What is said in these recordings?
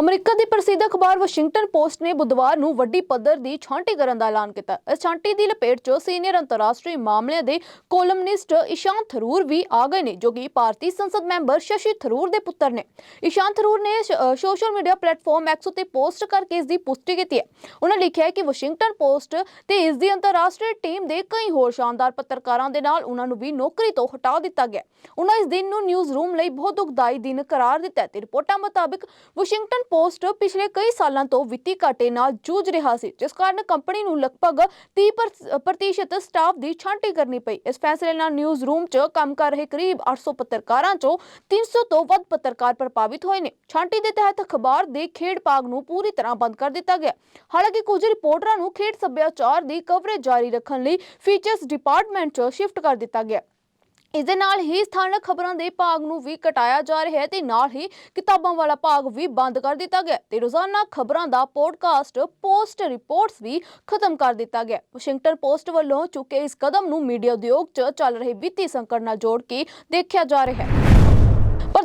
America ਦੀ ਪ੍ਰਸਿੱਧ ਅਖਬਾਰ Washington post ਨੇ ਬੁੱਧਵਾਰ ਨੂੰ ਵੱਡੀ ਪੱਧਰ ਦੀ ਛਾਂਟੀ ਕਰਨ ਦਾ ਐਲਾਨ ਕੀਤਾ। ਇਸ ਛਾਂਟੀ ਦੀ ਲਪੇਟ 'ਚ ਸੀਨੀਅਰ ਅੰਤਰਰਾਸ਼ਟਰੀ ਮਾਮਲਿਆਂ ਦੇ ਕੋਲਮਨਿਸਟ ਇਸ਼ਾਂਤ ਥਰੂਰ ਵੀ ਆ ਗਏ ਨੇ, ਜੋ ਕਿ ਭਾਰਤੀ ਸੰਸਦ ਮੈਂਬਰ ਸ਼ਸ਼ੀ ਥਰੂਰ ਦੇ ਪੁੱਤਰ ਨੇ। ਇਸ਼ਾਂਤ ਥਰੂਰ ਨੇ ਸੋਸ਼ਲ ਮੀਡੀਆ ਪਲੇਟਫਾਰਮ ਐਕਸ ਉਤੇ ਪੋਸਟ ਕਰਕੇ ਇਸ ਦੀ ਪੁਸ਼ਟੀ ਕੀਤੀ ਹੈ। ਉਹਨਾਂ ਲਿਖਿਆ ਹੈ ਕਿ ਵਾਸ਼ਿੰਗਟਨ ਪੋਸਟ ਤੇ ਇਸ ਦੀ ਅੰਤਰਰਾਸ਼ਟਰੀ ਟੀਮ ਦੇ ਕਈ ਹੋਰ ਸ਼ਾਨਦਾਰ ਪੱਤਰਕਾਰਾਂ ਦੇ ਨਾਲ ਉਹਨਾਂ ਨੂੰ ਵੀ ਨੌਕਰੀ ਤੋਂ ਹਟਾ ਦਿੱਤਾ ਗਿਆ। ਉਹਨਾਂ ਇਸ ਦਿਨ ਨੂੰ ਨਿਊਜ਼ ਰੂਮ ਲਈ ਬਹੁਤ ਦੁਖਦਾਈ ਦਿਨ ਕਰਾਰ ਦਿੱਤਾ ਤੇ ਰਿਪੋਰਟਾਂ ਮੁਤਾਬਕ ਵਾਸ਼ਿੰਗਟਨ ਪੋਸਟ ਪਿਛਲੇ ਕਈ ਸਾਲਾਂ ਤੋਂ ਵਿੱਤੀ ਘਾਟੇ ਨਾਲ ਜੂਝ ਰਿਹਾ ਸੀ, ਜਿਸ ਕਾਰਨ ਕੰਪਨੀ ਨੂੰ ਲਗਭਗ 30% ਸਟਾਫ ਦੀ ਛਾਂਟੀ ਕਰਨੀ ਪਈ। ਇਸ ਫੈਸਲੇ ਨਾਲ ਨਿਊਜ਼ ਰੂਮ 'ਚ ਕੰਮ ਕਰ ਰਹੇ ਕਰੀਬ 800 ਪੱਤਰਕਾਰਾਂ 'ਚੋਂ 300 ਤੋਂ ਵੱਧ ਪੱਤਰਕਾਰ ਪ੍ਰਭਾਵਿਤ ਹੋਏ ਨੇ। ਛਾਂਟੀ ਦੇ ਤਹਿਤ ਅਖਬਾਰ ਦੇ ਖੇਡ ਭਾਗ ਨੂੰ ਪੂਰੀ ਤਰ੍ਹਾਂ ਬੰਦ ਕਰ ਦਿੱਤਾ ਗਿਆ। ਹਾਲਾਂਕਿ ਕੁਝ ਰਿਪੋਰਟਰਾਂ ਨੂੰ ਖੇਡ ਸੱਭਿਆਚਾਰ ਦੀ ਕਵਰੇਜ ਜਾਰੀ ਰੱਖਣ ਲਈ ਫੀਚਰਸ ਡਿਪਾਰਟਮੈਂਟ 'ਚ ਸ਼ਿਫਟ ਕਰ ਦਿੱਤਾ ਗਿਆ। ਇਸ ਦੇ ਨਾਲ ਹੀ ਸਥਾਨਕ ਖਬਰਾਂ ਦੇ ਭਾਗ ਨੂੰ ਵੀ ਘਟਾਇਆ ਜਾ ਰਿਹਾ ਹੈ ਤੇ ਨਾਲ ਹੀ ਕਿਤਾਬਾਂ ਵਾਲਾ ਭਾਗ ਵੀ ਬੰਦ ਕਰ ਦਿੱਤਾ ਗਿਆ ਤੇ ਰੋਜ਼ਾਨਾ ਖਬਰਾਂ ਦਾ ਪੋਡਕਾਸਟ, ਪੋਸਟ ਰਿਪੋਰਟਸ ਵੀ ਖਤਮ ਕਰ ਦਿੱਤਾ ਗਿਆ ਵਾਸ਼ਿੰਗਟਨ ਪੋਸਟ ਵੱਲੋਂ ਚੁੱਕੇ ਇਸ ਕਦਮ ਨੂੰ ਮੀਡੀਆ ਉਦਯੋਗ 'ਚ ਚੱਲ ਰਹੇ ਵਿੱਤੀ ਸੰਕਟ ਨਾਲ ਜੋੜ ਕੇ ਦੇਖਿਆ ਜਾ ਰਿਹਾ ਹੈ।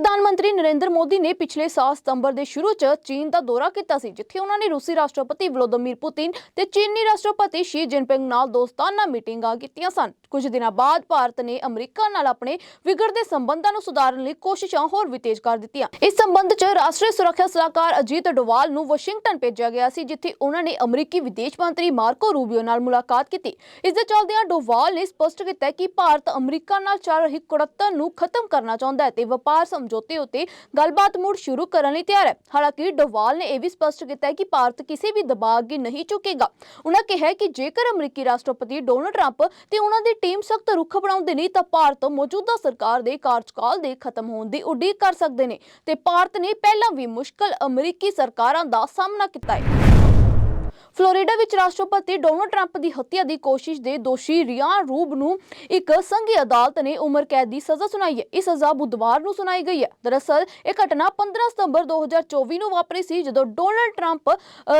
ਪ੍ਰਧਾਨ ਮੰਤਰੀ ਨਰਿੰਦਰ ਮੋਦੀ ਨੇ ਪਿਛਲੇ ਸਾਲ ਸਤੰਬਰ ਦੇ ਸ਼ੁਰੂ 'ਚ ਚੀਨ ਦਾ ਦੌਰਾ ਕੀਤਾ ਸੀ, ਜਿੱਥੇ ਉਹਨਾਂ ਨੇ ਰੂਸੀ ਰਾਸ਼ਟਰਪਤੀ ਵਲੋਦੀਮੀਰ ਪੁਤਿਨ ਤੇ ਚੀਨੀ ਰਾਸ਼ਟਰਪਤੀ ਸ਼ੀ ਜਿਨਪਿੰਗ ਨਾਲ ਦੋਸਤਾਨਾ ਮੀਟਿੰਗਾਂ ਕੀਤੀਆਂ ਸਨ। ਕੁਝ ਦਿਨਾਂ ਬਾਅਦ ਭਾਰਤ ਨੇ ਅਮਰੀਕਾ ਨਾਲ ਆਪਣੇ ਵਿਗੜਦੇ ਸੰਬੰਧਾਂ ਨੂੰ ਸੁਧਾਰਨ ਲਈ ਕੋਸ਼ਿਸ਼ਾਂ ਹੋਰ ਵੀ ਤੇਜ਼ ਕਰ ਦਿੱਤੀਆਂ। ਇਸ ਸੰਬੰਧ 'ਚ ਰਾਸ਼ਟਰੀ ਸੁਰੱਖਿਆ ਸਲਾਹਕਾਰ ਅਜੀਤ ਡੋਵਾਲ ਨੂੰ ਵਾਸ਼ਿੰਗਟਨ ਭੇਜਿਆ ਗਿਆ ਸੀ, ਜਿੱਥੇ ਉਹਨਾਂ ਨੇ ਅਮਰੀਕੀ ਵਿਦੇਸ਼ ਮੰਤਰੀ ਮਾਰਕੋ ਰੂਬੀਓ ਨਾਲ ਮੁਲਾਕਾਤ ਕੀਤੀ। ਇਸ ਦੇ ਚਲਦਿਆਂ ਡੋਵਾਲ ਨੇ ਸਪਸ਼ਟ ਕੀਤਾ ਕਿ ਭਾਰਤ ਅਮਰੀਕਾ ਨਾਲ ਚੱਲ ਰਹੀ ਕੁੜੱਤਣ ਨੂੰ ਖਤਮ ਕਰਨਾ ਚਾਹੁੰਦਾ ਹੈ ਤੇ ਵਪਾਰ ਸਮਝੌਤੇ ਉੱਤੇ ਗੱਲਬਾਤ ਮੁੜ ਸ਼ੁਰੂ ਕਰਨ ਲਈ ਤਿਆਰ ਹੈ। ਹਾਲਾਂਕਿ ਡੋਵਾਲ ਨੇ ਇਹ ਵੀ ਸਪਸ਼ਟ ਕੀਤਾ ਹੈ ਕਿ ਭਾਰਤ ਕਿਸੇ ਵੀ ਦਬਾਅ ਅੱਗੇ ਨਹੀਂ ਝੁਕੇਗਾ। ਉਹਨਾਂ ਕਿਹਾ ਕਿ ਜੇਕਰ ਅਮਰੀਕੀ ਰਾਸ਼ਟਰਪਤੀ ਡੋਨਲਡ ਟਰੰਪ ਤੇ ਉਹਨਾਂ ਦੀ ਟੀਮ ਸਖਤ ਰੁਖ ਅਪਣਾਉਂਦੇ ਨੇ, ਤਾਂ ਭਾਰਤ ਮੌਜੂਦਾ ਸਰਕਾਰ ਦੇ ਕਾਰਜਕਾਲ ਦੇ ਖਤਮ ਹੋਣ ਦੀ ਉਡੀਕ ਕਰ ਸਕਦੇ ਨੇ ਤੇ ਭਾਰਤ ਨੇ ਪਹਿਲਾਂ ਵੀ ਮੁਸ਼ਕਲ ਅਮਰੀਕੀ ਸਰਕਾਰਾਂ ਦਾ ਸਾਹਮਣਾ ਕੀਤਾ ਹੈ। ਫਲੋਰੀਡਾ ਵਿੱਚ ਰਾਸ਼ਟਰਪਤੀ ਡੋਨਲਡ ਟਰੰਪ ਦੀ ਹੱਤਿਆ ਦੀ ਕੋਸ਼ਿਸ਼ ਦੇ ਦੋਸ਼ੀ ਰਿਆਨ ਰੂਬ ਨੂੰ ਇੱਕ ਸੰਘੀ ਅਦਾਲਤ ਨੇ ਉਮਰ ਕੈਦ ਦੀ ਸਜ਼ਾ ਸੁਣਾਈ ਹੈ। ਇਹ ਸਜ਼ਾ ਬੁੱਧਵਾਰ ਨੂੰ ਸੁਣਾਈ ਗਈ ਹੈ। ਦਰਅਸਲ, ਇਹ ਘਟਨਾ 15 ਸਤੰਬਰ 2024 ਨੂੰ ਵਾਪਰੀ ਸੀ ਜਦੋਂ ਡੋਨਲਡ ਟਰੰਪ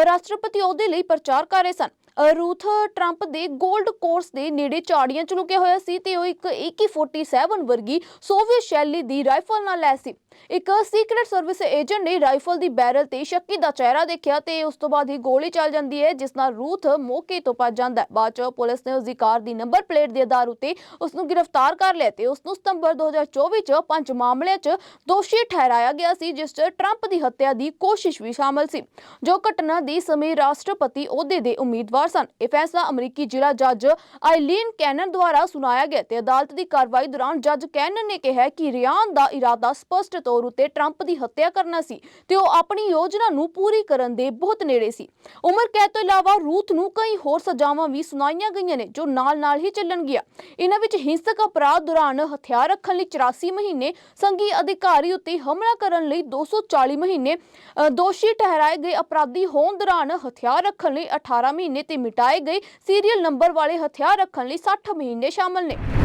ਰਾਸ਼ਟਰਪਤੀ ਅਹੁਦੇ ਲਈ ਪ੍ਰਚਾਰ ਕਰ ਰਹੇ ਸਨ। ਰੂਥ ਟਰੰਪ ਦੇ 골ਡ ਕੋਰਸ ਦੇ ਨੇੜੇ ਝਾੜੀਆਂ ਚ ਲੁਕਿਆ ਹੋਇਆ ਸੀ ਤੇ ਉਹ ਇੱਕ AK47 ਵਰਗੀ ਸੋਵੀਅਤ ਸ਼ੈਲੀ ਦੀ ਰਾਈਫਲ ਨਾਲ ਲੈਸ ਸੀ। ਇੱਕ ਸੀਕ੍ਰੀਟ ਸਰਵਿਸ ਏਜੰਟ ਨੇ ਰਾਈਫਲ ਦੀ ਬੈਰਲ ਤੇ ਸ਼ੱਕੀ ਦਾ ਚਿਹਰਾ ਦੇਖਿਆ ਤੇ ਉਸ ਤੋਂ ਬਾਅਦ ਹੀ ਗੋਲੀ ਚੱਲ ਜਾਂਦੀ ਹੈ, ਜਿਸ ਨਾਲ ਰੂਥ ਮੌਕੇ ਤੋਂ ਭੱਜ ਜਾਂਦਾ ਹੈ। ਬਾਅਦ ਚ ਪੁਲਿਸ ਨੇ ਉਸ ਦੀ ਕਾਰ ਦੀ ਨੰਬਰ ਪਲੇਟ ਦੇ ਆਧਾਰ ਉਤੇ ਉਸ ਨੂੰ ਗ੍ਰਿਫਤਾਰ ਕਰ ਲਿਆ ਤੇ ਉਸ ਨੂੰ ਸਤੰਬਰ 2024 ਚ ਪੰਜ ਮਾਮਲਿਆਂ ਚ ਦੋਸ਼ੀ ਠਹਿਰਾਇਆ ਗਿਆ ਸੀ, ਜਿਸ ਚ ਟਰੰਪ ਦੀ ਹੱਤਿਆ ਦੀ ਕੋਸ਼ਿਸ਼ ਵੀ ਸ਼ਾਮਲ ਸੀ। ਜੋ ਘਟਨਾ ਦੇ ਸਮੇਂ ਰਾਸ਼ਟਰਪਤੀ ਅਹੁਦੇ ਦੇ ਉਮੀਦਵਾਰ ਸਨ। ਇਹ ਫੈਸਲਾ ਅਮਰੀਕੀ ਜ਼ਿਲ੍ਹਾ ਜੱਜ ਆਈਲੀਨ ਕੈਨਨ ਦੁਆਰਾ ਸੁਣਾਇਆ ਗਿਆ ਤੇ ਅਦਾਲਤ ਦੀ ਕਾਰਵਾਈ ਦੌਰਾਨ ਜੱਜ ਕੈਨਨ ਨੇ ਕਿਹਾ ਕਿ ਰਿਆਨ ਦਾ ਇਰਾਦਾ ਸਪਸ਼ਟ ਤੌਰ ਉਤੇ ਟਰੰਪ ਦੀ ਹੱਤਿਆ ਕਰਨਾ ਸੀ ਤੇ ਉਹ ਆਪਣੀ ਯੋਜਨਾ ਨੂੰ ਪੂਰੀ ਕਰਨ ਦੇ ਬਹੁਤ ਨੇੜੇ ਸੀ। ਉਮਰ ਕੈਦ ਤੋਂ ਇਲਾਵਾ ਰੂਥ ਨੂੰ ਕਈ ਹੋਰ ਸਜ਼ਾਵਾਂ ਵੀ ਸੁਣਾਈਆਂ ਗਈਆਂ ਨੇ ਜੋ ਨਾਲ-ਨਾਲ ਹੀ ਚੱਲਣਗੀਆਂ ਇਹਨਾਂ ਵਿੱਚ ਹਿੰਸਕ ਅਪਰਾਧ ਦੌਰਾਨ ਹਥਿਆਰ ਰੱਖਣ ਲਈ 84 ਮਹੀਨੇ, ਸੰਘੀ ਅਧਿਕਾਰੀ ਉੱਤੇ ਹਮਲਾ ਕਰਨ ਲਈ 240 ਮਹੀਨੇ ਦੋਸ਼ੀ ਠਹਿਰਾਏ ਗਏ ਅਪਰਾਧੀ ਹੋਣ ਦੌਰਾਨ ਹਥਿਆਰ ਰੱਖਣ ਲਈ 18 ਮਹੀਨੇ ਤੇ ਮਿਟਾਏ ਗਏ ਸੀਰੀਅਲ ਨੰਬਰ ਵਾਲੇ ਹਥਿਆਰ ਰੱਖਣ ਲਈ 60 ਮਹੀਨੇ ਸ਼ਾਮਲ ਨੇ।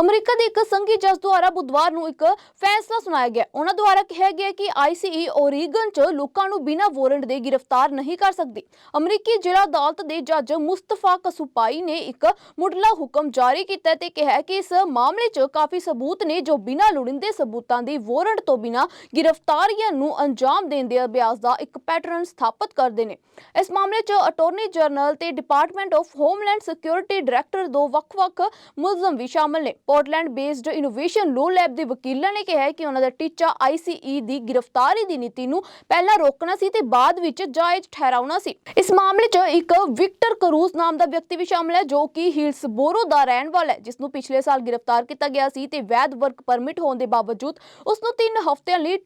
ਅਮਰੀਕਾ ਦੇ ਇੱਕ ਸੰਘੀ ਜੱਜ ਦੁਆਰਾ ਬੁੱਧਵਾਰ ਨੂੰ ਇੱਕ ਫੈਸਲਾ ਸੁਣਾਇਆ ਗਿਆ। ਉਹਨਾਂ ਦੁਆਰਾ ਕਿਹਾ ਗਿਆ ਕਿ ਆਈਸੀਈ ਓਰੀਗਨ 'ਚ ਲੋਕਾਂ ਨੂੰ ਬਿਨਾਂ ਵਾਰੰਟ ਦੇ ਗ੍ਰਿਫਤਾਰ ਨਹੀਂ ਕਰ ਸਕਦੀ। ਅਮਰੀਕੀ ਜ਼ਿਲ੍ਹਾ ਅਦਾਲਤ ਦੇ ਜੱਜ ਮੁਸਤਫਾ ਕਸੂਪਾਈ ਨੇ ਇੱਕ ਮੁੱਢਲਾ ਹੁਕਮ ਜਾਰੀ ਕੀਤਾ ਤੇ ਕਿਹਾ ਕਿ ਇਸ ਮਾਮਲੇ 'ਚ ਕਾਫੀ ਸਬੂਤ ਨੇ ਜੋ ਬਿਨਾਂ ਲੋੜੀਂਦੇ ਸਬੂਤਾਂ ਦੇ ਵਾਰੰਟ ਤੋਂ ਬਿਨਾਂ ਗ੍ਰਿਫਤਾਰੀਆਂ ਨੂੰ ਅੰਜਾਮ ਦੇਣ ਦੇ ਅਭਿਆਸ ਦਾ ਇੱਕ ਪੈਟਰਨ ਸਥਾਪਿਤ ਕਰਦੇ ਨੇ। ਇਸ ਮਾਮਲੇ 'ਚ ਅਟਾਰਨੀ ਜਨਰਲ ਤੇ department of homeland security director ਦੋ ਵੱਖ-ਵੱਖ ਮੁਲਜ਼ਮ ਵੀ ਸ਼ਾਮਲ ਨੇ। Portland based innovation law lab ਦੇ ਵਕੀਲਾਂ ਨੇ ਕਿਹਾ ਹੈ ਕਿ ਉਹਨਾਂ ਦਾ ਟੀਚਾ ਆਈਸੀਈ ਦੀ ਗ੍ਰਿਫਤਾਰੀ ਦੀ ਨੀਤੀ ਨੂੰ ਪਹਿਲਾਂ ਰੋਕਣਾ ਸੀ ਤੇ ਬਾਅਦ ਵਿੱਚ ਜਾਇਜ਼ ਠਹਿਰਾਉਣਾ ਸੀ। ਇਸ ਮਾਮਲੇ 'ਚ ਇੱਕ ਵਿਕਟਰ ਕਰੂਜ਼ ਨਾਮ ਦਾ ਵਿਅਕਤੀ ਵੀ ਸ਼ਾਮਲ ਹੈ ਜੋ ਕਿ ਹਿਲਸਬੋਰੋ ਦਾ ਰਹਿਣ ਵਾਲਾ ਹੈ, ਜਿਸ ਨੂੰ ਪਿਛਲੇ ਸਾਲ ਗ੍ਰਿਫਤਾਰ ਕੀਤਾ ਗਿਆ ਸੀ ਤੇ ਵੈਧ ਵਰਕ ਪਰਮਿਟ ਹੋਣ ਦੇ ਬਾਵਜੂਦ ਉਸ ਨੂੰ 3 ਹਫ਼ਤਿਆਂ ਲਈ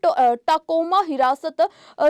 ਟਾਕੋਮਾ ਹਿਰਾਸਤ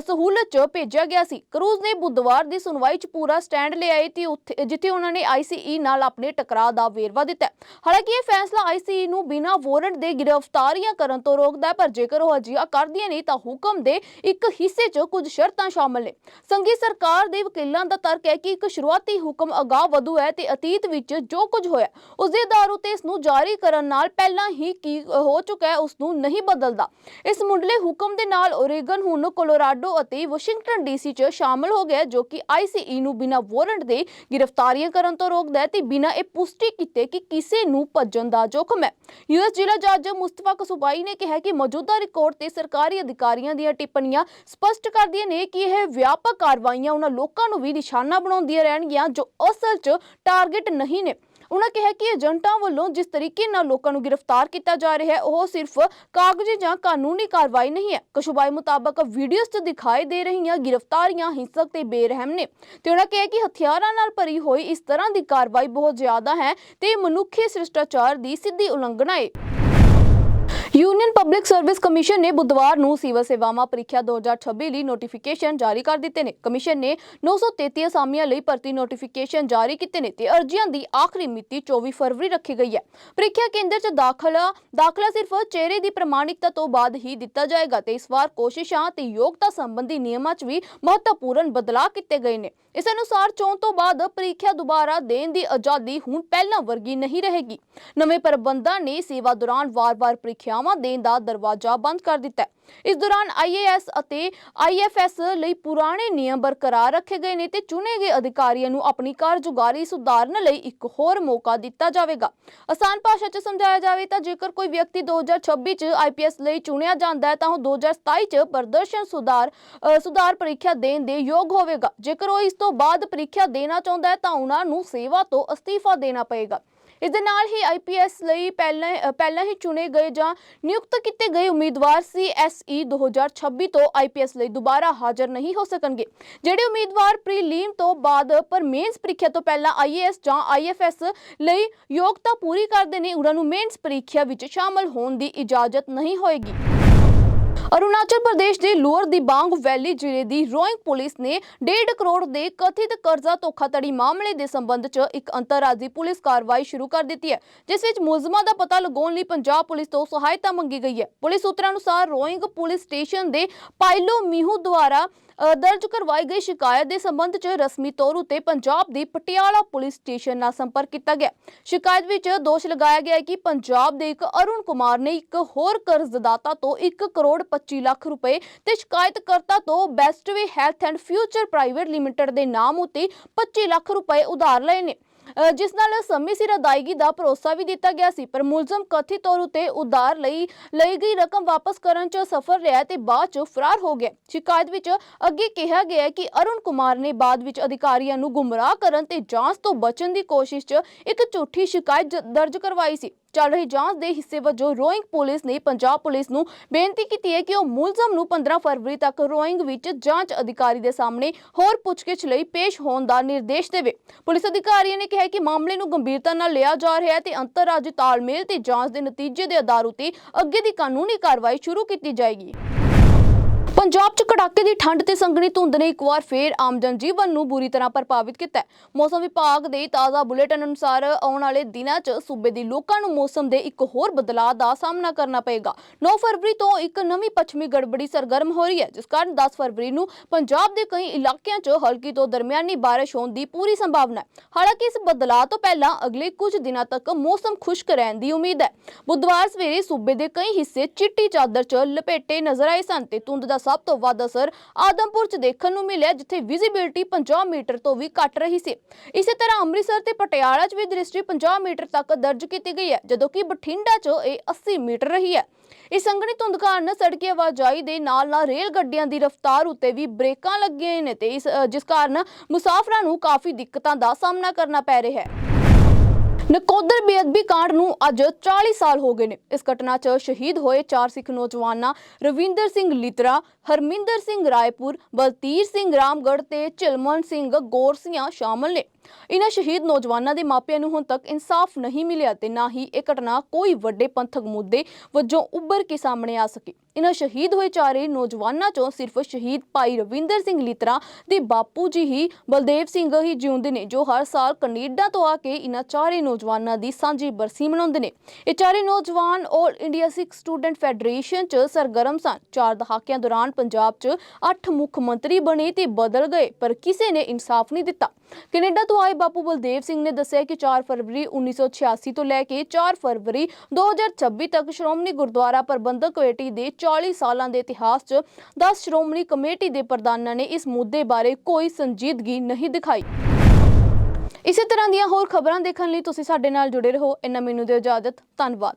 ਸਹੂਲਤ 'ਚ ਭੇਜਿਆ ਗਿਆ ਸੀ। ਕਰੂਜ਼ ਨੇ ਬੁੱਧਵਾਰ ਦੀ ਸੁਣਵਾਈ 'ਚ ਪੂਰਾ ਸਟੈਂਡ ਲਿਆਏ ਤੇ ਉੱਥੇ, ਜਿੱਥੇ ਉਹਨਾਂ ਨੇ ਆਈਸੀਈ ਨਾਲ ਆਪਣੇ ਟਕਰਾਅ ਦਾ ਵੇਰਵਾ ਦਿੱਤਾ ਹਾਲਾਂਕਿ ਇਹ ਫੈਸਲਾ ਆਈਸੀਈ ਨੂੰ ਬਿਨਾਂ ਵਾਰੰਟ ਦੇ ਗ੍ਰਿਫਤਾਰੀਆਂ ਕਰਨ ਤੋਂ ਰੋਕਦਾ ਹੈ, ਪਰ ਜੇਕਰ ਉਹ ਅਜਿਹਾ ਕਰਦੀਆਂ ਨਹੀਂ ਤਾਂ ਹੁਕਮ ਦੇ ਇੱਕ ਹਿੱਸੇ 'ਚ ਕੁਝ ਸ਼ਰਤਾਂ ਸ਼ਾਮਲ ਨੇ। ਸੰਘੀ ਸਰਕਾਰ ਦੇ ਵਕੀਲਾਂ ਦਾ ਤਰਕ ਹੈ ਕਿ ਇੱਕ ਸ਼ੁਰੂਆਤੀ ਹੁਕਮ ਅਗਾਹ ਵਧੂ ਹੈ ਤੇ ਅਤੀਤ ਵਿੱਚ ਜੋ ਕੁਝ ਹੋਇਆ ਉਸ ਦੇ ਆਧਾਰ ਉਤੇ ਇਸ ਨੂੰ ਜਾਰੀ ਕਰਨ ਨਾਲ ਪਹਿਲਾਂ ਹੀ ਕੀ ਹੋ ਚੁੱਕਾ ਹੈ ਉਸ ਨੂੰ ਨਹੀਂ ਬਦਲਦਾ। ਇਸ ਮੁੱਢਲੇ ਹੁਕਮ ਦੇ ਨਾਲ ਓਰੇਗਨ ਹੁਣ ਕੋਲੋਰਾਡੋ ਅਤੇ ਵਾਸ਼ਿੰਗਟਨ ਡੀਸੀ 'ਚ ਸ਼ਾਮਲ ਹੋ ਗਿਆ ਜੋ ਕਿ ਆਈਸੀਈ ਨੂੰ ਬਿਨਾਂ ਵਾਰੰਟ ਦੇ ਗ੍ਰਿਫਤਾਰੀਆਂ ਕਰਨ ਤੋਂ ਰੋਕਦਾ ਹੈ ਤੇ ਬਿਨਾਂ ਇਹ ਪੁਸ਼ਟੀ ਕੀਤੇ ਕਿ ਕਿਸੇ ਨੂੰ ਭੱਜਣ ਦਾ ਜੋਖਮ ਹੈ। ਯੂਐਸ ਜ਼ਿਲ੍ਹਾ ਜੱਜ ਮੁਸਤਫਾ ਕਸੂਬਾਈ ਨੇ ਕਿਹਾ ਕਿ ਮੌਜੂਦਾ ਰਿਕਾਰਡ ਤੇ ਸਰਕਾਰੀ ਅਧਿਕਾਰੀਆਂ ਦੀਆਂ ਟਿੱਪਣੀਆਂ ਸਪਸ਼ਟ ਕਰਦੀਆਂ ਨੇ ਕਿ ਇਹ ਵਿਆਪਕ ਕਾਰਵਾਈਆਂ ਉਹਨਾਂ ਲੋਕਾਂ ਨੂੰ ਵੀ ਨਿਸ਼ਾਨਾ ਬਣਾਉਂਦੀਆਂ ਰਹਿਣਗੀਆਂ ਜੋ ਅਸਲ 'ਚ ਟਾਰਗੇਟ ਨਹੀਂ ਨੇ। ਉਹਨਾਂ ਕਿਹਾ ਕਿ ਏਜੰਟਾਂ ਵੱਲੋਂ ਜਿਸ ਤਰੀਕੇ ਨਾਲ ਲੋਕਾਂ ਨੂੰ ਗ੍ਰਿਫਤਾਰ ਕੀਤਾ ਜਾ ਰਿਹਾ ਹੈ, ਉਹ ਸਿਰਫ ਕਾਗਜ਼ੀ ਜਾਂ ਕਾਨੂੰਨੀ ਕਾਰਵਾਈ ਨਹੀਂ ਹੈ। ਕਸ਼ੂਬਾਈ ਮੁਤਾਬਕ ਵੀਡੀਓਜ਼ 'ਚ ਦਿਖਾਈ ਦੇ ਰਹੀਆਂ ਗ੍ਰਿਫਤਾਰੀਆਂ ਹਿੰਸਕ ਤੇ ਬੇਰਹਿਮ ਨੇ। ਤੇ ਉਹਨਾਂ ਕਿਹਾ ਕਿ ਹਥਿਆਰਾਂ ਨਾਲ ਭਰੀ ਹੋਈ ਇਸ ਤਰ੍ਹਾਂ ਦੀ ਕਾਰਵਾਈ ਬਹੁਤ ਜ਼ਿਆਦਾ ਹੈ ਤੇ ਮਨੁੱਖੀ ਸ਼ਿਸ਼ਟਾਚਾਰ ਦੀ ਸਿੱਧੀ ਉਲੰਘਣਾ ਹੈ ਯੂਨੀਅਨ ਪਬਲਿਕ ਸਰਵਿਸ ਕਮਿਸ਼ਨ ਨੇ ਬੁੱਧਵਾਰ ਨੂੰ ਸਿਵਲ ਸੇਵਾਵਾਂ ਪ੍ਰੀਖਿਆ 2026 ਲਈ ਨੋਟੀਫਿਕੇਸ਼ਨ ਜਾਰੀ ਕਰ ਦਿੱਤੇ ਨੇ। ਕਮਿਸ਼ਨ ਨੇ 933 ਅਸਾਮੀਆਂ ਲਈ ਭਰਤੀ ਨੋਟੀਫਿਕੇਸ਼ਨ ਜਾਰੀ ਕੀਤੇ ਨੇ ਤੇ ਅਰਜ਼ੀਆਂ ਦੀ ਆਖਰੀ ਮਿਤੀ 24 ਫਰਵਰੀ ਰੱਖੀ ਗਈ ਹੈ। ਪ੍ਰੀਖਿਆ ਕੇਂਦਰ 'ਚ ਦਾਖਲਾ ਦਾਖਲਾ ਸਿਰਫ ਚਿਹਰੇ ਦੀ ਪ੍ਰਮਾਣਿਕਤਾ ਤੋਂ ਬਾਅਦ ਹੀ ਦਿੱਤਾ ਜਾਏਗਾ ਤੇ ਇਸ ਵਾਰ ਕੋਸ਼ਿਸ਼ਾਂ ਤੇ ਯੋਗਤਾ ਸੰਬੰਧੀ ਨਿਯਮਾਂ 'ਚ ਵੀ ਮਹੱਤਵਪੂਰਨ ਬਦਲਾਅ ਕੀਤੇ ਗਏ ਨੇ। ਇਸ ਅਨੁਸਾਰ ਚੋਣ ਤੋਂ ਬਾਅਦ ਪ੍ਰੀਖਿਆ ਦੁਬਾਰਾ ਦੇਣ ਦੀ ਆਜ਼ਾਦੀ ਹੁਣ ਪਹਿਲਾਂ ਵਰਗੀ ਨਹੀਂ ਰਹੇਗੀ। ਨਵੇਂ ਪ੍ਰਬੰਧਾਂ ਨੇ ਸੇਵਾ ਦੌਰਾਨ ਵਾਰ-ਵਾਰ ਪ੍ਰੀਖਿਆਵਾਂ ਦੇਣ ਦਾ ਦਰਵਾਜ਼ਾ ਬੰਦ ਕਰ ਦਿੱਤਾ ਹੈ। ਇਸ ਦੌਰਾਨ ਆਈਏਐਸ ਅਤੇ ਆਈਐਫਐਸ ਲਈ ਪੁਰਾਣੇ ਨਿਯਮ ਬਰਕਰਾਰ ਰੱਖੇ ਗਏ ਨੇ ਤੇ ਚੁਣੇ ਗਏ ਅਧਿਕਾਰੀਆਂ ਨੂੰ ਆਪਣੀ ਕਾਰਜੁਗਾਰੀ ਸੁਧਾਰਨ ਲਈ ਇੱਕ ਹੋਰ ਮੌਕਾ ਦਿੱਤਾ ਜਾਵੇਗਾ। ਆਸਾਨ ਭਾਸ਼ਾ 'ਚ ਸਮਝਾਇਆ ਜਾਵੇ ਤਾਂ ਜੇਕਰ ਕੋਈ ਵਿਅਕਤੀ 2026 'ਚ ਆਈਪੀਐਸ ਲਈ ਚੁਣਿਆ ਜਾਂਦਾ ਹੈ ਤਾਂ ਉਹ 2027 'ਚ ਪ੍ਰਦਰਸ਼ਨ ਸੁਧਾਰ ਸੁਧਾਰ ਪ੍ਰੀਖਿਆ ਦੇਣ ਦੇ ਯੋਗ ਹੋਵੇਗਾ। ਜੇਕਰ ਉਹ ਇਸ ਤੋਂ ਬਾਅਦ ਪ੍ਰੀਖਿਆ ਦੇਣਾ ਚਾਹੁੰਦਾ ਹੈ ਤਾਂ ਉਹਨਾਂ ਨੂੰ ਸੇਵਾ ਤੋਂ ਅਸਤੀਫਾ ਦੇਣਾ ਪਏਗਾ। ਇਸ ਦੇ ਨਾਲ ਹੀ ਆਈਪੀਐਸ ਲਈ ਪਹਿਲਾਂ ਪਹਿਲਾਂ ਹੀ ਚੁਣੇ ਗਏ ਜਾਂ ਨਿਯੁਕਤ ਕੀਤੇ ਗਏ ਉਮੀਦਵਾਰ ਸੀਐਸਈ 2026 ਤੋਂ ਆਈਪੀਐਸ ਲਈ ਦੁਬਾਰਾ ਹਾਜ਼ਰ ਨਹੀਂ ਹੋ ਸਕਣਗੇ, ਜਿਹੜੇ ਉਮੀਦਵਾਰ ਪ੍ਰੀਲੀਮ ਤੋਂ ਬਾਅਦ ਪਰ ਮੇਨਸ ਪ੍ਰੀਖਿਆ ਤੋਂ ਪਹਿਲਾਂ ਆਈਏਐਸ ਜਾਂ ਆਈਐਫਐਸ ਲਈ ਯੋਗਤਾ ਪੂਰੀ ਕਰਦੇ ਨੇ, ਉਹਨਾਂ ਨੂੰ ਮੇਨਸ ਪ੍ਰੀਖਿਆ ਵਿੱਚ ਸ਼ਾਮਲ ਹੋਣ ਦੀ ਇਜਾਜ਼ਤ ਨਹੀਂ ਹੋਏਗੀ। ਅਰੁਣਾਚਲ ਪ੍ਰਦੇਸ਼ ਦੇ ਲੋਅਰ ਦਿਬਾਂਗ ਵੈਲੀ ਜ਼ਿਲ੍ਹੇ ਦੀ ਰੋਇੰਗ ਪੁਲਿਸ ਨੇ 1.5 ਕਰੋੜ ਦੇ ਕਥਿਤ ਕਰਜ਼ਾ ਧੋਖਾਧੜੀ ਮਾਮਲੇ ਦੇ ਸੰਬੰਧ 'ਚ ਇੱਕ ਅੰਤਰਰਾਜੀ ਪੁਲਿਸ ਕਾਰਵਾਈ ਸ਼ੁਰੂ ਕਰ ਦਿੱਤੀ ਹੈ, ਜਿਸ ਵਿੱਚ ਮੁਲਜ਼ਮਾਂ ਦਾ ਪਤਾ ਲਗਾਉਣ ਲਈ ਪੰਜਾਬ ਪੁਲਿਸ ਤੋਂ ਸਹਾਇਤਾ ਮੰਗੀ ਗਈ ਹੈ। ਪੁਲਿਸ ਸੂਤਰਾਂ ਅਨੁਸਾਰ ਰੋਇੰਗ ਪੁਲਿਸ ਸਟੇਸ਼ਨ ਦੇ ਪਾਇਲੋ ਮੀਹੂ ਦੁਆਰਾ ਦਰਜ ਕਰਵਾਈ ਗਈ ਸ਼ਿਕਾਇਤ ਦੇ ਸੰਬੰਧ 'ਚ ਰਸਮੀ ਤੌਰ ਉਤੇ ਪੰਜਾਬ ਦੀ ਪਟਿਆਲਾ ਪੁਲਿਸ ਸਟੇਸ਼ਨ ਨਾਲ ਸੰਪਰਕ ਕੀਤਾ ਗਿਆ। ਸ਼ਿਕਾਇਤ ਵਿੱਚ ਦੋਸ਼ ਲਗਾਇਆ ਗਿਆ ਕਿ ਪੰਜਾਬ ਦੇ ਇੱਕ ਅਰੁਣ ਕੁਮਾਰ ਨੇ ਇੱਕ ਹੋਰ ਕਰਜ਼ਦਾਤਾ ਤੋਂ 1 ਕਰੋੜ 25 ਲੱਖ ਰੁਪਏ ਤੇ ਸ਼ਿਕਾਇਤਕਰਤਾ ਤੋਂ Bestway health and future private limited ਦੇ ਨਾਮ ਉਤੇ 25 ਲੱਖ ਰੁਪਏ ਉਧਾਰ ਲਏ ਨੇ। ਜਿਸ ਨਾਲ ਸਮੇਂ ਸਿਰ ਅਦਾਇਗੀ ਦਾ ਭਰੋਸਾ ਵੀ ਦਿੱਤਾ ਗਿਆ ਸੀ, ਪਰ ਮੁਲਜ਼ਮ ਕਥਿਤ ਤੌਰ ਉਤੇ ਉਧਾਰ ਲਈ ਲਈ ਗਈ ਰਕਮ ਵਾਪਸ ਕਰਨ 'ਚ ਸਫਲ ਰਿਹਾ ਤੇ ਬਾਅਦ 'ਚ ਫਰਾਰ ਹੋ ਗਿਆ। ਸ਼ਿਕਾਇਤ ਵਿੱਚ ਅੱਗੇ ਕਿਹਾ ਗਿਆ ਕਿ ਅਰੁਣ ਕੁਮਾਰ ਨੇ ਬਾਅਦ ਵਿੱਚ ਅਧਿਕਾਰੀਆਂ ਨੂੰ ਗੁੰਮਰਾਹ ਕਰਨ ਤੇ ਜਾਂਚ ਤੋਂ ਬਚਣ ਦੀ ਕੋਸ਼ਿਸ਼ 'ਚ ਇੱਕ ਝੂਠੀ ਸ਼ਿਕਾਇਤ ਦਰਜ ਕਰਵਾਈ ਸੀ। ਚੱਲ ਰਹੀ ਜਾਂਚ ਦੇ ਹਿੱਸੇ ਵਜੋਂ ਰੋਇੰਗ ਪੁਲਿਸ ਨੇ ਪੰਜਾਬ ਪੁਲਿਸ ਨੂੰ ਬੇਨਤੀ ਕੀਤੀ ਹੈ ਕਿ ਉਹ ਮੁਲਜ਼ਮ ਨੂੰ 15 ਫਰਵਰੀ ਤੱਕ ਰੋਇੰਗ ਵਿੱਚ ਜਾਂਚ ਅਧਿਕਾਰੀ ਦੇ ਸਾਹਮਣੇ ਹੋਰ ਪੁੱਛਗਿੱਛ ਲਈ ਪੇਸ਼ ਹੋਣ ਦਾ ਨਿਰਦੇਸ਼ ਦੇਵੇ। ਪੁਲਿਸ ਅਧਿਕਾਰੀਆਂ ਨੇ ਕਿਹਾ ਕਿ ਮਾਮਲੇ ਨੂੰ ਗੰਭੀਰਤਾ ਨਾਲ ਲਿਆ ਜਾ ਰਿਹਾ ਹੈ ਤੇ ਅੰਤਰਰਾਜੀ ਤਾਲਮੇਲ ਤੇ ਜਾਂਚ ਦੇ ਨਤੀਜੇ ਦੇ ਆਧਾਰ ਉਤੇ ਅੱਗੇ ਦੀ ਕਾਨੂੰਨੀ ਕਾਰਵਾਈ ਸ਼ੁਰੂ ਕੀਤੀ ਜਾਏਗੀ। ਪੰਜਾਬ 'ਚ ਕੜਾਕੇ ਦੀ ਠੰਡ ਤੇ ਸੰਘਣੀ ਧੁੰਦ ਨੇ ਇੱਕ ਵਾਰ ਫੇਰ ਆਮ ਜਨਜੀਵਨ ਨੂੰ ਬੁਰੀ ਤਰ੍ਹਾਂ ਪ੍ਰਭਾਵਿਤ ਕੀਤਾ ਹੈ। ਮੌਸਮ ਵਿਭਾਗ ਦੇ ਤਾਜ਼ਾ ਬੁਲੇਟਿਨ ਅਨੁਸਾਰ ਆਉਣ ਵਾਲੇ ਦਿਨਾਂ 'ਚ ਸੂਬੇ ਦੇ ਲੋਕਾਂ ਨੂੰ ਮੌਸਮ ਦੇ ਇੱਕ ਹੋਰ ਬਦਲਾਅ ਦਾ ਸਾਹਮਣਾ ਕਰਨਾ ਪਏਗਾ। 9 ਫਰਵਰੀ ਤੋਂ ਇੱਕ ਨਵੀਂ ਪੱਛਮੀ ਗੜਬੜੀ ਸਰਗਰਮ ਹੋ ਰਹੀ ਹੈ, ਜਿਸ ਕਾਰਨ 10 ਫਰਵਰੀ ਨੂੰ ਪੰਜਾਬ ਦੇ ਕਈ ਇਲਾਕਿਆਂ 'ਚ ਹਲਕੀ ਤੋਂ ਦਰਮਿਆਨੀ ਬਾਰਿਸ਼ ਹੋਣ ਦੀ ਪੂਰੀ ਸੰਭਾਵਨਾ ਹੈ। ਹਾਲਾਂਕਿ ਇਸ ਬਦਲਾਅ ਤੋਂ ਪਹਿਲਾਂ ਅਗਲੇ ਕੁਝ ਦਿਨਾਂ ਤੱਕ ਮੌਸਮ ਖੁਸ਼ਕ ਰਹਿਣ ਦੀ ਉਮੀਦ ਹੈ। ਬੁੱਧਵਾਰ ਸਵੇਰੇ ਸੂਬੇ ਦੇ ਕਈ ਹਿੱਸੇ ਚਿੱਟੀ ਚਾਦਰ 'ਚ ਲਪੇਟੇ ਨਜ਼ਰ ਆਏ ਸਨ ਤੇ ਧੁੰਦ ਦਾ ਸਭ ਤੋਂ ਵੱਧ ਅਸਰ ਆਦਮਪੁਰ 'ਚ ਦੇਖਣ ਨੂੰ ਮਿਲਿਆ, ਜਿੱਥੇ ਵਿਜ਼ਿਬਿਲਟੀ 50 ਮੀਟਰ ਤੋਂ ਵੀ ਘੱਟ ਰਹੀ ਸੀ। ਇਸੇ ਤਰ੍ਹਾਂ ਅੰਮ੍ਰਿਤਸਰ ਤੇ ਪਟਿਆਲਾ 'ਚ ਵੀ ਦ੍ਰਿਸ਼ਟੀ 50 ਮੀਟਰ ਤੱਕ ਦਰਜ ਕੀਤੀ ਗਈ ਹੈ, ਜਦੋਂ ਕਿ ਬਠਿੰਡਾ 'ਚ ਇਹ 80 ਮੀਟਰ ਰਹੀ ਹੈ। ਇਸ ਸੰਘਣੀ ਧੁੰਦ ਕਾਰਨ ਸੜਕੀ ਆਵਾਜਾਈ ਦੇ ਨਾਲ ਨਾਲ ਰੇਲ ਗੱਡੀਆਂ ਦੀ ਰਫ਼ਤਾਰ ਉੱਤੇ ਵੀ ਬ੍ਰੇਕਾਂ ਲੱਗੀਆਂ ਨੇ ਤੇ ਇਸ ਜਿਸ ਕਾਰਨ ਮੁਸਾਫਰਾਂ ਨੂੰ ਕਾਫੀ ਦਿੱਕਤਾਂ ਦਾ ਸਾਹਮਣਾ ਕਰਨਾ ਪੈ ਰਿਹਾ ਹੈ। ਨਕੋਦਰ ਬੇਅਦਬੀ ਕਾਂਡ ਨੂੰ ਅੱਜ 40 ਸਾਲ ਹੋ ਗਏ ਨੇ। ਇਸ ਘਟਨਾ 'ਚ ਸ਼ਹੀਦ ਹੋਏ ਚਾਰ ਸਿੱਖ ਨੌਜਵਾਨਾਂ ਰਵਿੰਦਰ ਸਿੰਘ ਲਿਤਰਾ, ਹਰਮਿੰਦਰ ਸਿੰਘ ਰਾਏਪੁਰ, ਬਲਤੀਰ ਸਿੰਘ ਰਾਮਗੜ੍ਹ ਤੇ ਚਿਲਮਨ ਸਿੰਘ ਗੋਰਸੀਆਂ ਸ਼ਾਮਲ ਨੇ। ਇਨ੍ਹਾਂ ਸ਼ਹੀਦ ਨੌਜਵਾਨਾਂ ਦੇ ਮਾਪਿਆਂ ਨੂੰ ਹੁਣ ਤੱਕ ਇਨਸਾਫ ਨਹੀਂ ਮਿਲਿਆ ਤੇ ਨਾ ਹੀ ਇਹ ਘਟਨਾ ਕੋਈ ਵੱਡੇ ਪੰਥਕ ਮੁੱਦੇ ਵਜੋਂ ਉੱਭਰ ਕੇ ਸਾਹਮਣੇ ਆ ਸਕੀ। ਇਨ੍ਹਾਂ ਸ਼ਹੀਦ ਹੋਏ ਚਾਰੇ ਨੌਜਵਾਨਾਂ ਚੋਂ ਸਿਰਫ ਸ਼ਹੀਦ ਭਾਈ ਰਵਿੰਦਰ ਸਿੰਘ ਲਿਤਰਾ ਦੇ ਬਾਪੂ ਜੀ ਹੀ ਬਲਦੇਵ ਸਿੰਘ ਹੀ ਜਿਉਂਦੇ ਨੇ, ਜੋ ਹਰ ਸਾਲ ਕੈਨੇਡਾ ਤੋਂ ਆ ਕੇ ਇਨ੍ਹਾਂ ਚਾਰੇ ਨੌਜਵਾਨਾਂ ਦੀ ਸਾਂਝੀ ਬਰਸੀ ਮਨਾਉਂਦੇ ਨੇ। ਇਹ ਚਾਰੇ ਨੌਜਵਾਨ all India Sikh student federation ਚ ਸਰਗਰਮ ਸਨ। ਚਾਰ ਦਹਾਕਿਆਂ ਦੌਰਾਨ ਪੰਜਾਬ ਚ ਅੱਠ ਮੁੱਖ ਮੰਤਰੀ ਬਣੇ ਤੇ ਬਦਲ ਗਏ, ਪਰ ਕਿਸੇ ਨੇ ਇਨਸਾਫ ਨਹੀਂ ਦਿੱਤਾ। ਕੈਨੇਡਾ ਤੋਂ ਆਏ ਬਾਪੂ ਬਲਦੇਵ ਸਿੰਘ ਨੇ ਦੱਸਿਆ ਕਿ 4 ਫਰਵਰੀ 1986 ਤੋਂ ਲੈ ਕੇ 4 ਫਰਵਰੀ 2026 ਤੱਕ ਸ਼੍ਰੋਮਣੀ ਗੁਰਦੁਆਰਾ ਪ੍ਰਬੰਧਕ ਕਮੇਟੀ ਦੇ 40 ਸਾਲਾਂ ਦੇ ਇਤਿਹਾਸ 'ਚ 10 ਸ਼੍ਰੋਮਣੀ ਕਮੇਟੀ ਦੇ ਪ੍ਰਧਾਨਾਂ ਨੇ ਇਸ ਮੁੱਦੇ ਬਾਰੇ ਕੋਈ ਸੰਜੀਦਗੀ ਨਹੀਂ ਦਿਖਾਈ। ਇਸੇ ਤਰ੍ਹਾਂ ਦੀਆਂ ਹੋਰ ਖਬਰਾਂ ਦੇਖਣ ਲਈ ਤੁਸੀਂ ਸਾਡੇ ਨਾਲ ਜੁੜੇ ਰਹੋ। ਇਹਨਾਂ ਮੈਨੂੰ ਦਿਓ ਇਜਾਜ਼ਤ। ਧੰਨਵਾਦ।